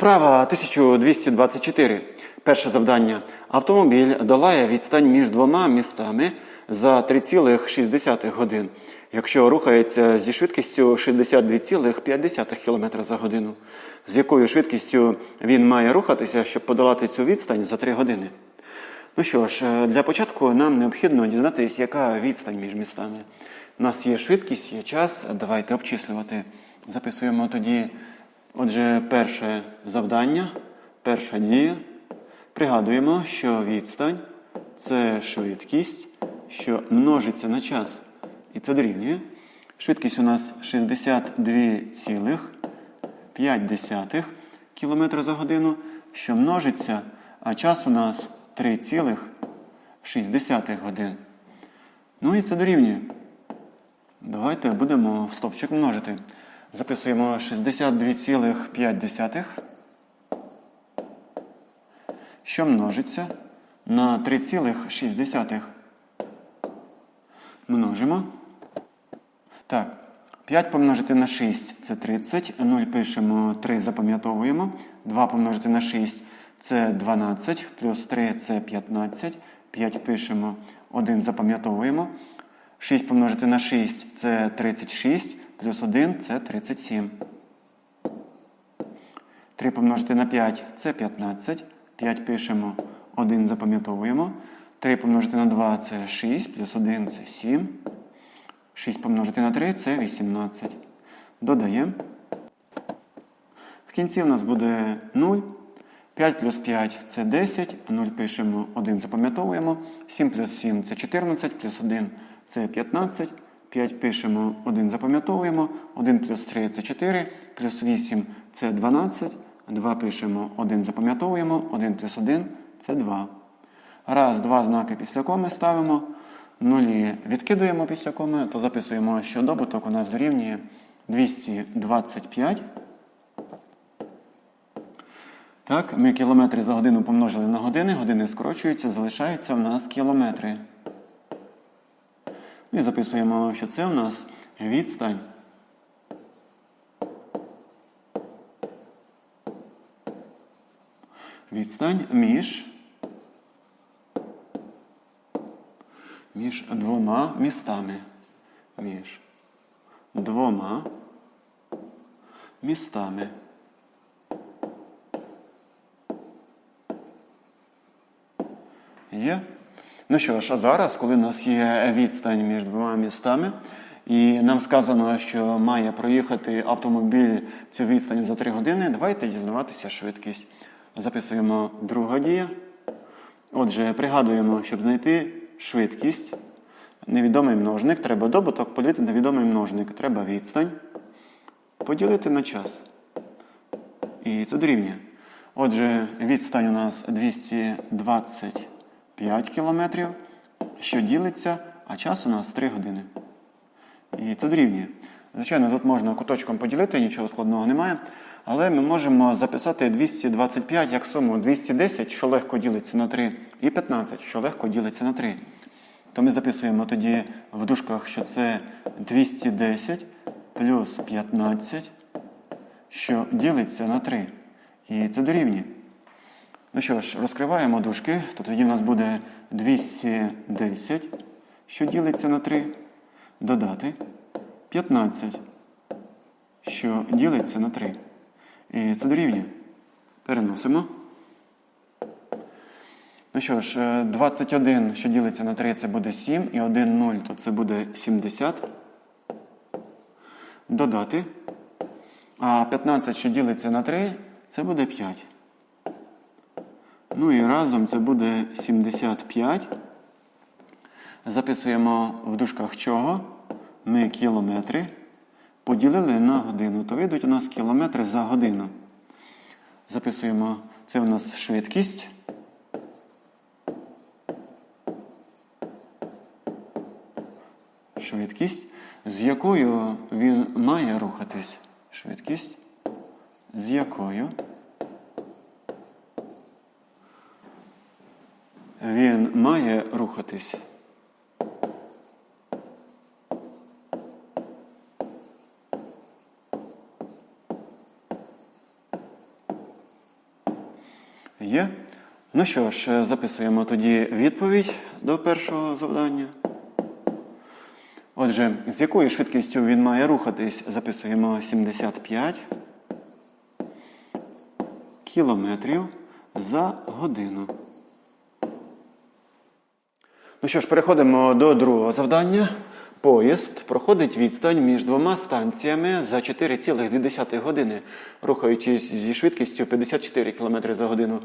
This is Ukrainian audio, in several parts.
Вправа 1224. Перше завдання. Автомобіль долає відстань між двома містами за 3,6 годин, якщо рухається зі швидкістю 62,5 км за годину. З якою швидкістю він має рухатися, щоб подолати цю відстань за 3 години? Ну що ж, е, для початку нам необхідно дізнатися, яка відстань між містами. У нас є швидкість, є час. Давайте обчислювати. Записуємо тоді, отже, перше завдання, перша дія. Пригадуємо, що відстань це швидкість, що множиться на час. І це дорівнює. Швидкість у нас 62,5 км за годину, що множиться, а час у нас 3,6 годин. Ну і це дорівнює. Давайте будемо стопчик множити. Записуємо 62,5, що множиться на 3,6. Множимо. Так, 5 помножити на 6 це 30. 0 пишемо, 3 запам'ятовуємо. 2 помножити на 6 це 12, плюс 3 це 15. 5 пишемо, 1 запам'ятовуємо. 6 помножити на 6 це 36, плюс 1 це 37. 3 помножити на 5 це 15. 5 пишемо, 1 запам'ятовуємо. 3 помножити на 2 це 6, плюс 1 це 7. 6 помножити на 3 це 18. Додаємо. В кінці у нас буде 0. 5 плюс 5 це 10. 0 пишемо, 1 запам'ятовуємо. 7 плюс 7 це 14, плюс 1 це 15. 5 пишемо, 1 запам'ятовуємо. 1 плюс 3 це 4, плюс 8 це 12. 2 пишемо, 1 запам'ятовуємо. 1 плюс 1 це 2. Раз, два знаки після коми ставимо. Нулі відкидуємо після коми, то записуємо, що добуток у нас дорівнює 225. Так, ми кілометри за годину помножили на години, години скорочуються, залишаються в нас кілометри. І записуємо, що це у нас відстань. Відстань між, між двома містами. Між двома містами. Є. Ну що ж, а зараз, коли у нас є відстань між двома містами, і нам сказано, що має проїхати автомобіль цю відстань за 3 години, давайте дізнаватися швидкість. Записуємо друга дія. Отже, пригадуємо, щоб знайти швидкість. Невідомий множник, треба добуток поділити на відомий множник. Треба відстань. Поділити на час. І це дорівнює. Отже, відстань у нас 220. 5 кілометрів, що ділиться, а час у нас 3 години. І це дорівнює. Звичайно, тут можна куточком поділити, нічого складного немає. Але ми можемо записати 225 як суму 210, що легко ділиться на 3, і 15, що легко ділиться на 3. То ми записуємо тоді в дужках, що це 210 плюс 15, що ділиться на 3. І це дорівнює. Ну що ж, розкриваємо дужки, то тоді в нас буде 210, що ділиться на 3, додати 15, що ділиться на 3. І це дорівнює. Переносимо. Ну що ж, 21, що ділиться на 3, це буде 7, і 1 0, то це буде 70. Додати. А 15, що ділиться на 3, це буде 5. Ну і разом це буде 75. Записуємо в дужках чого? Ми кілометри поділили на годину. То вийдуть у нас кілометри за годину. Записуємо, це у нас швидкість. Швидкість, з якою він має рухатись. Швидкість, з якою він має рухатись. Є. Ну що ж, записуємо тоді відповідь до першого завдання. Отже, з якою швидкістю він має рухатись, записуємо 75 кілометрів за годину. Ну що ж, переходимо до другого завдання. Поїзд проходить відстань між двома станціями за 4,2 години, рухаючись зі швидкістю 54 км за годину.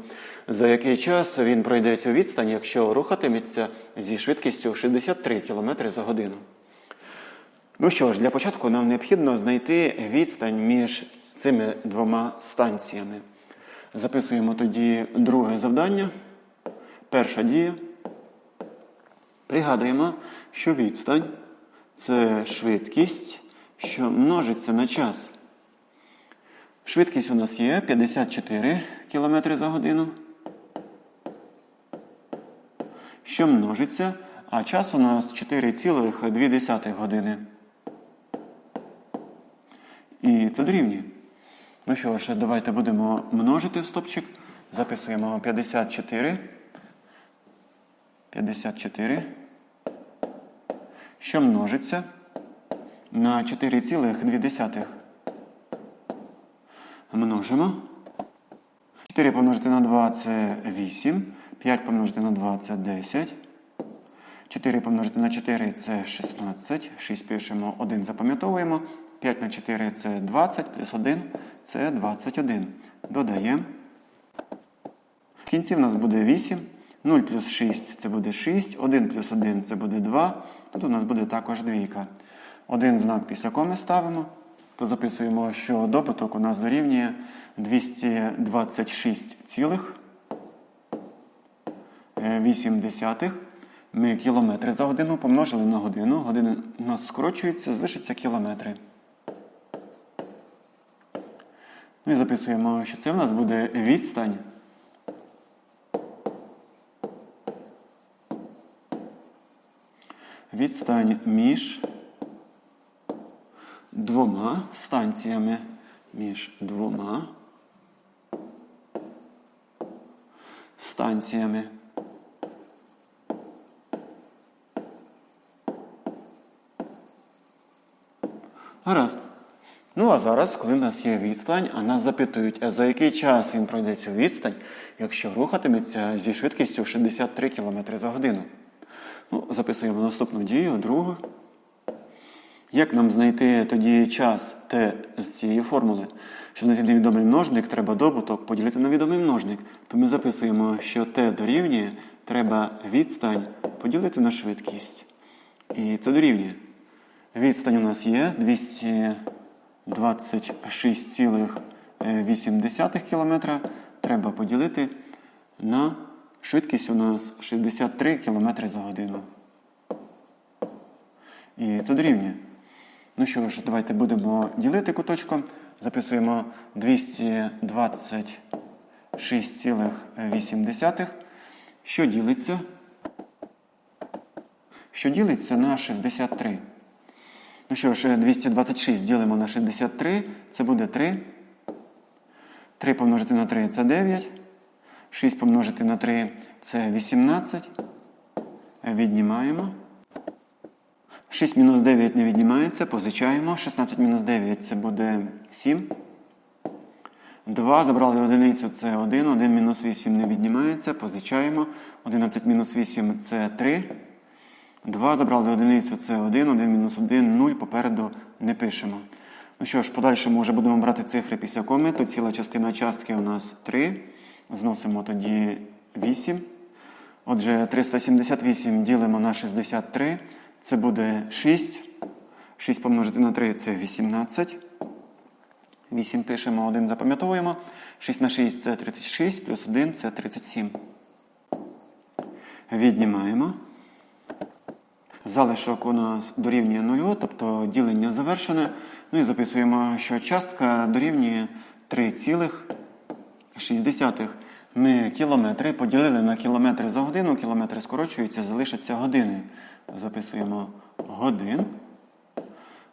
За який час він пройде цю відстань, якщо рухатиметься зі швидкістю 63 км за годину? Ну що ж, для початку нам необхідно знайти відстань між цими двома станціями. Записуємо тоді друге завдання. Перша дія. Пригадуємо, що відстань це швидкість, що множиться на час. Швидкість у нас є 54 км за годину, що множиться, а час у нас 4,2 години. І це дорівнює. Ну що ж, давайте будемо множити стопчик. Записуємо 54. 54. Що множиться на 4,2. Множимо. 4 помножити на 2 це 8. 5 помножити на 2 це 10. 4 помножити на 4 це 16. 6 пишемо, 1 запам'ятовуємо. 5 на 4 це 20, плюс 1 це 21. Додаємо. В кінці в нас буде 8. 0 плюс 6 це буде 6. 1 плюс 1 це буде 2. Тут у нас буде також двійка. Один знак після коми ставимо. То записуємо, що добуток у нас дорівнює 226,8. Ми кілометри за годину помножили на годину. Години у нас скорочуються, залишиться кілометри. Ну і записуємо, що це в нас буде відстань. Відстань між двома станціями. Між двома станціями. Гаразд. Ну а зараз, коли в нас є відстань, а нас запитують, а за який час він пройде цю відстань, якщо рухатиметься зі швидкістю 63 км за годину. Ну, Записуємо наступну дію, другу. Як нам знайти тоді час Т з цієї формули? Щоб знайти невідомий множник, треба добуток поділити на відомий множник. То ми записуємо, що Т дорівнює, треба відстань поділити на швидкість. І це дорівнює. Відстань у нас є 226,8 км. Треба поділити на швидкість у нас 63 км за годину. І це дорівнює. Ну що ж, давайте будемо ділити куточком. Записуємо 226,8. Що ділиться? Що ділиться на 63. Ну що ж, 226 ділимо на 63, це буде 3. 3 помножити на 3 це 9. 6 помножити на 3 це 18. Віднімаємо. 6 мінус 9 не віднімається, позичаємо. 16 мінус 9 це буде 7. 2 забрали одиницю це 1. 1 мінус 8 не віднімається, позичаємо. 11 мінус 8 це 3. 2 забрали одиницю це 1, 1 мінус 1, 0. Попереду не пишемо. Ну що ж, в подальшому вже будемо брати цифри після коми. То ціла частина частки у нас 3. Зносимо тоді 8. Отже, 378 ділимо на 63. Це буде 6. 6 помножити на 3 це 18. 8 пишемо, 1 запам'ятовуємо. 6 на 6 це 36, плюс 1 це 37. Віднімаємо. Залишок у нас дорівнює 0, тобто ділення завершене. Ну і записуємо, що частка дорівнює 3,6. Ми кілометри поділили на кілометри за годину, кілометри скорочуються, залишаться години. Записуємо годин.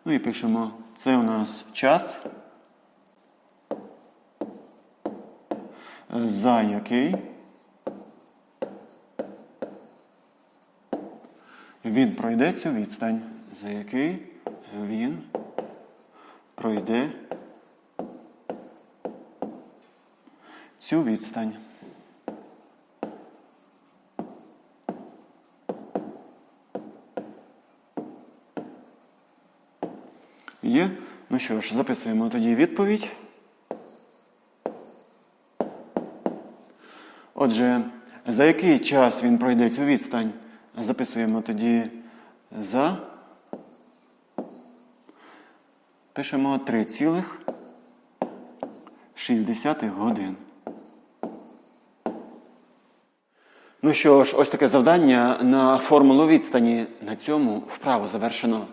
Ну і пишемо, це у нас час. за який він пройде цю відстань, за який він пройде цю відстань. Є. Ну що ж, записуємо тоді відповідь. Отже, за який час він пройде цю відстань? Записуємо тоді за. Пишемо 3,6 годин. Ну що ж, ось таке завдання на формулу відстані. На цьому вправо завершено.